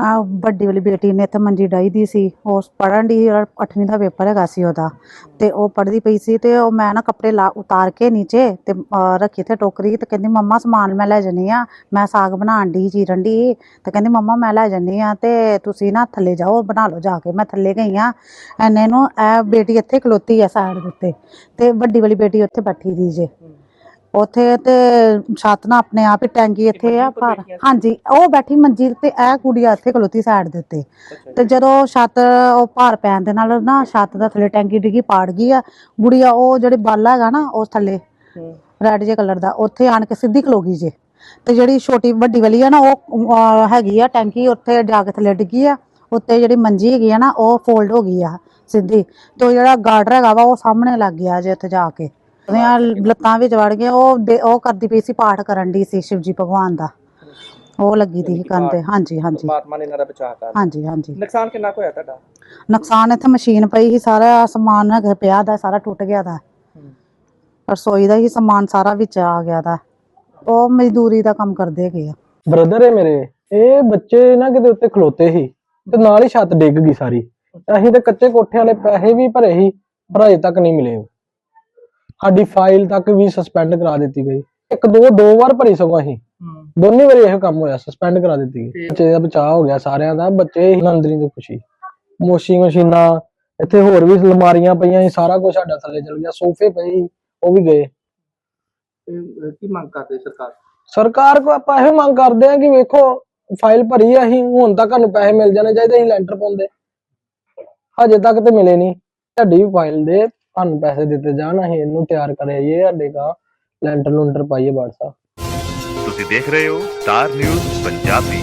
ਆ ਵੱਡੀ ਵਾਲੀ ਬੇਟੀ ਨੇ ਇੱਥੇ ਮੰਜੀ ਡਾਈ ਦੀ ਸੀ, ਉਹ ਪੜਨ ਦੀ 8ਵੀਂ ਦਾ ਪੇਪਰ ਹੈਗਾ ਸੀ ਉਹਦਾ, ਤੇ ਉਹ ਪੜ੍ਹਦੀ ਪਈ ਸੀ ਤੇ ਉਹ ਮੈਂ ਨਾ ਕੱਪੜੇ ਲਾ ਉਤਾਰ ਕੇ ਨੀਚੇ ਤੇ ਰੱਖੀ ਤੇ ਟੋਕਰੀ ਤੇ ਕਹਿੰਦੀ, ਮੰਮਾ, ਸਮਾਨ ਮੈਂ ਲੈ ਜੰਨੀ ਆ, ਮੈਂ ਸਾਗ ਬਣਾਉਣ ਦੀ ਚੀਰਨ ਦੀ ਤੇ ਕਹਿੰਦੀ, ਮੰਮਾ, ਮੈਂ ਲੈ ਜੰਨੀ ਆ ਤੇ ਤੁਸੀਂ ਨਾ ਥੱਲੇ ਜਾਓ, ਬਣਾ ਲਓ ਜਾ ਕੇ, ਮੈਂ ਥੱਲੇ ਗਈ ਆ। ਐਨੇ ਨੂੰ ਇਹ ਬੇਟੀ ਇੱਥੇ ਖਲੋਤੀ ਆ ਸਾਈਡ ਦੇ ਉੱਤੇ, ਤੇ ਵੱਡੀ ਵਾਲੀ ਬੇਟੀ ਉੱਥੇ ਬੈਠੀ ਦੀ ਜੇ। ਉੱਥੇ ਤੇ ਛੱਤ ਨਾ ਆਪਣੇ ਆਪ ਹੀ ਟੈਂਕੀ ਇੱਥੇ ਆ ਪਰ? ਹਾਂਜੀ ਉਹ ਬੈਠੀ ਮੰਜੀ ਤੇ ਇਹ ਕੁੜੀਆ ਇੱਥੇ ਖਲੋਤੀ ਸਾਈਡ ਦੇ ਉੱਤੇ। ਤੇ ਜਦੋਂ ਛੱਤ ਉਹ ਭਾਰ ਪੈਣ ਦੇ ਨਾਲ ਨਾ ਛੱਤ ਦਾ ਥੱਲੇ ਟੈਂਕੀ ਡਿੱਗੀ ਪਾੜ ਗਈ ਆ। ਗੁੜੀਆ ਉਹ ਜਿਹੜੇ ਬਾਲਾ ਹੈਗਾ ਨਾ ਉਸ ਥੱਲੇ ਰੈਡ ਜੇ ਕਲਰ ਦਾ ਉੱਥੇ ਆਣ ਕੇ ਸਿੱਧੀ ਖਲੋ ਗਈ ਜੇ। ਤੇ ਜਿਹੜੀ ਛੋਟੀ ਵੱਡੀ ਵਾਲੀ ਆ ਨਾ ਉਹ ਹੈਗੀ ਆ ਟੈਂਕੀ ਉੱਥੇ ਜਾ ਕੇ ਥੱਲੇ ਡਿੱਗੀ ਆ। ਉੱਤੇ ਜਿਹੜੀ ਮੰਜੀ ਹੈਗੀ ਆ ਨਾ ਉਹ ਫੋਲਡ ਹੋ ਗਈ ਆ ਸਿੱਧੀ। ਤੇ ਜਿਹੜਾ ਗਾਰਡਰ ਹੈਗਾ ਵਾ ਉਹ ਸਾਹਮਣੇ ਲੱਗ ਗਿਆ ਜੇ ਉੱਥੇ ਜਾ ਕੇ। ਉਹਦੀਆਂ ਲੱਤਾਂ ਵਿੱਚ ਵੜ ਗਈਆਂ ਉਹ ਦੇ- ਉਹ ਕਰਦੀ ਪਈ ਸੀ ਪਾਠ ਕਰਨ ਦੀ ਸੀ ਸ਼ਿਵਜੀ ਭਗਵਾਨ ਦਾ। ਉਹ ਲੱਗੀ ਦੀ ਸੀ ਕੰਨ ਤੇ ਹਾਂਜੀ ਹਾਂਜੀ। ਪਰਮਾਤਮਾ ਨੇ ਇਹਨਾਂ ਦਾ ਬਚਾਅ ਕਰ ਹਾਂਜੀ ਹਾਂਜੀ। ਨੁਕਸਾਨ ਕਿੰਨਾ ਕੁ ਹੋਇਆ ਤੁਹਾਡਾ? ਨੁਕਸਾਨ ਇੱਥੇ ਮਸ਼ੀਨ ਪਈ ਸੀ ਸਾਰਾ ਸਮਾਨ ਹੈਗਾ ਪਿਆ ਦਾ ਸਾਰਾ ਟੁੱਟ ਗਿਆ ਦਾ। ਰਸੋਈ ਦਾ ਹੀ ਸਮਾਨ ਸਾਰਾ ਵਿੱਚ ਆ ਗਿਆ ਦਾ। ਉਹ ਮਜ਼ਦੂਰੀ ਦਾ ਕੰਮ ਕਰਦੇ ਹੈਗੇ ਆ। ਬ੍ਰਦਰ ਹੈ ਮੇਰੇ ਇਹ ਬੱਚੇ ਨਾ ਕਿਤੇ ਉੱਤੇ ਖਲੋਤੇ ਸੀ ਤੇ ਨਾਲ ਹੀ ਛੱਤ ਡਿੱਗ ਗਈ ਸਾਰੀ। ਅਸੀਂ ਤੇ ਕੱਚੇ ਕੋਠੇ ਵਾਲੇ ਪੈਸੇ ਵੀ ਭਰੇ ਸੀ ਪਰ ਅਜੇ ਤੱਕ ਨਹੀਂ ਮਿਲੇ ਸਾਡੀ ਫਾਈਲ ਤੱਕ ਵੀ ਸਸਪੈਂਡ ਕਰਾ ਦਿੱਤੀ ਗਈ। ਇੱਕ ਦੋ ਦੋ ਵਾਰ ਭਰੀ ਸਗੋਂ ਅਸੀਂ। ਦੋਨੇ ਵਾਰੀ ਇਹ ਕੰਮ ਹੋਇਆ ਸਸਪੈਂਡ ਕਰਾ ਦਿੱਤੀ ਗਈ। ਬੱਚੇ ਦਾ ਬਚਾਅ ਹੋ ਗਿਆ ਸਾਰਿਆਂ ਦਾ ਬੱਚੇ ਨੰਦਰੀ ਦੀ ਖੁਸ਼ੀ। ਮੋਸ਼ੀ ਮਸ਼ੀਨਾਂ ਇੱਥੇ ਹੋਰ ਵੀ ਅਲਮਾਰੀਆਂ ਪਈਆਂ ਸੀ ਸਾਰਾ ਕੁਝ ਸਾਡਾ ਥੱਲੇ ਚਲ ਗਿਆ ਸੋਫੇ ਪਏ ਉਹ ਵੀ ਗਏ। ਕੀ ਮੰਗ ਕਰਦੇ ਸਰਕਾਰ? ਸਰਕਾਰ ਕੋ ਆਪਾਂ ਇਹ ਮੰਗ ਕਰਦੇ ਆ ਕਿ ਵੇਖੋ ਫਾਈਲ ਭਰੀ ਆ ਅਸੀਂ ਹੁਣ ਤੱਕ ਸਾਨੂੰ ਪੈਸੇ ਮਿਲ ਜਾਣੇ ਚਾਹੀਦੇ ਅਸੀਂ ਲੈਂਟਰ ਪਾਉਂਦੇ। ਹਜੇ ਤੱਕ ਤੇ ਮਿਲੇ ਨਹੀਂ। ਤੁਹਾਡੀ ਵੀ ਫਾਈਲ ਦੇ ਤੁਹਾਨੂੰ ਪੈਸੇ ਦਿੱਤੇ ਜਾਣ, ਅਸੀਂ ਇਹਨੂੰ ਤਿਆਰ ਕਰਾਈਏ ਸਾਡੇ ਦਾ ਲੈਂਟਰ ਲੁੰਟਰ ਪਾਈਏ ਬਾੜ ਸਾਹਿਬ ਤੁਸੀਂ ਦੇਖ ਰਹੇ ਹੋ ਸਟਾਰ ਨਿਊਜ਼ ਪੰਜਾਬੀ।